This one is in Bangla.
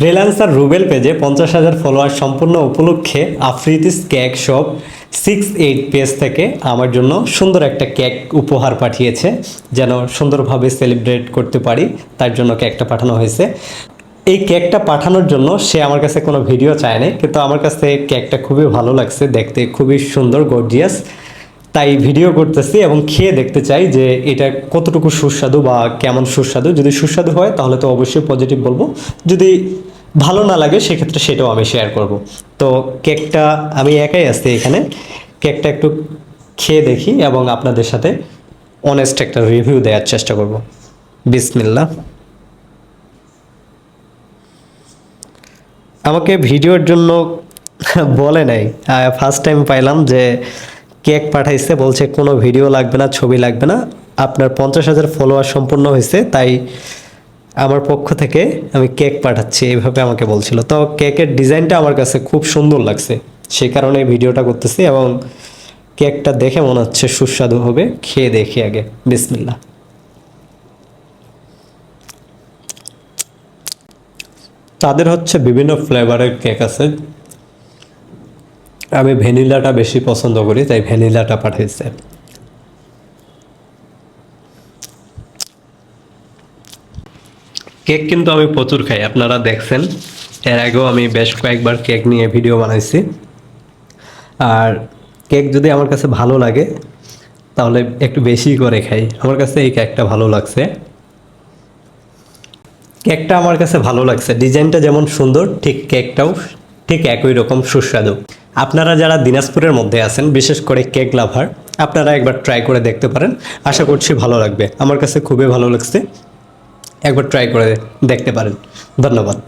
ফ্রিল্যান্সার রুবেল পেজে পঞ্চাশ হাজার ফলোয়ার সম্পূর্ণ উপলক্ষে আফ্রিতিস cake shop six eight page থেকে আমার জন্য সুন্দর একটা কেক উপহার পাঠিয়েছে, যেন সুন্দরভাবে সেলিব্রেট করতে পারি, তার জন্য কেকটা পাঠানো হয়েছে। এই কেকটা পাঠানোর জন্য সে আমার কাছে কোনো ভিডিও চায়নি, কিন্তু আমার কাছে কেকটা খুবই ভালো লাগছে, দেখতে খুবই সুন্দর গর্জিয়াস তাই ভিডিও করতেছি এবং খেয়ে দেখতে চাই যে এটা কতটুকু সুস্বাদু বা কেমন সুস্বাদু। যদি সুস্বাদু হয়, তাহলে তো অবশ্যই পজিটিভ বলব। যদি ভালো না লাগে, সেক্ষেত্রে সেটাও আমি শেয়ার করব। তো কেকটা আমি একাই আছি এখানে। কেকটা একটু খেয়ে দেখি এবং আপনাদের সাথে অনেস্ট একটা রিভিউ দেওয়ার চেষ্টা করব। বিসমিল্লা আমাকে ভিডিওর জন্য বলে নাই। ফার্স্ট টাইম পাইলাম যে কেক পাঠাইছে, বলছে কোনো ভিডিও লাগবে না, ছবি লাগবে না। আপনার পঞ্চাশ হাজার ফলোয়ার সম্পূর্ণ হয়েছে, তাই আমার পক্ষ থেকে আমি কেক পাঠাচ্ছি এইভাবে আমাকে বলছিল। তো কেকের ডিজাইনটা আমার কাছে খুব সুন্দর লাগছে। সেই কারণে ভিডিওটা করতেছি এবং কেকটা দেখে মনে হচ্ছে সুস্বাদু হবে। খেয়ে দেখি আগে। বিসমিল্লা তাদের হচ্ছে বিভিন্ন ফ্লেভারের কেক আছে। আমি ভ্যানিলাটা বেশি পছন্দ করি, তাই ভ্যানিলাটা পাঠিয়েছে। কেক কিন্তু আমি প্রচুর খাই, আপনারা দেখছেন। এর আগেও আমি বেশ কয়েকবার কেক নিয়ে ভিডিও বানাইছি। আর কেক যদি আমার কাছে ভালো লাগে, তাহলে একটু বেশি করে খাই। আমার কাছে এই কেকটা ভালো লাগছে। কেকটা আমার কাছে ভালো লাগছে। ডিজাইনটা যেমন সুন্দর, ঠিক কেকটাও ঠিক একই রকম সুস্বাদু। আপনারা যারা দিনাজপুরের মধ্যে আছেন, বিশেষ করে কেক লাভার, আপনারা একবার ট্রাই করে দেখতে পারেন। আশা করছি ভালো লাগবে। আমার কাছে খুবই ভালো লাগছে। একবার ট্রাই করে দেখতে পারেন। ধন্যবাদ।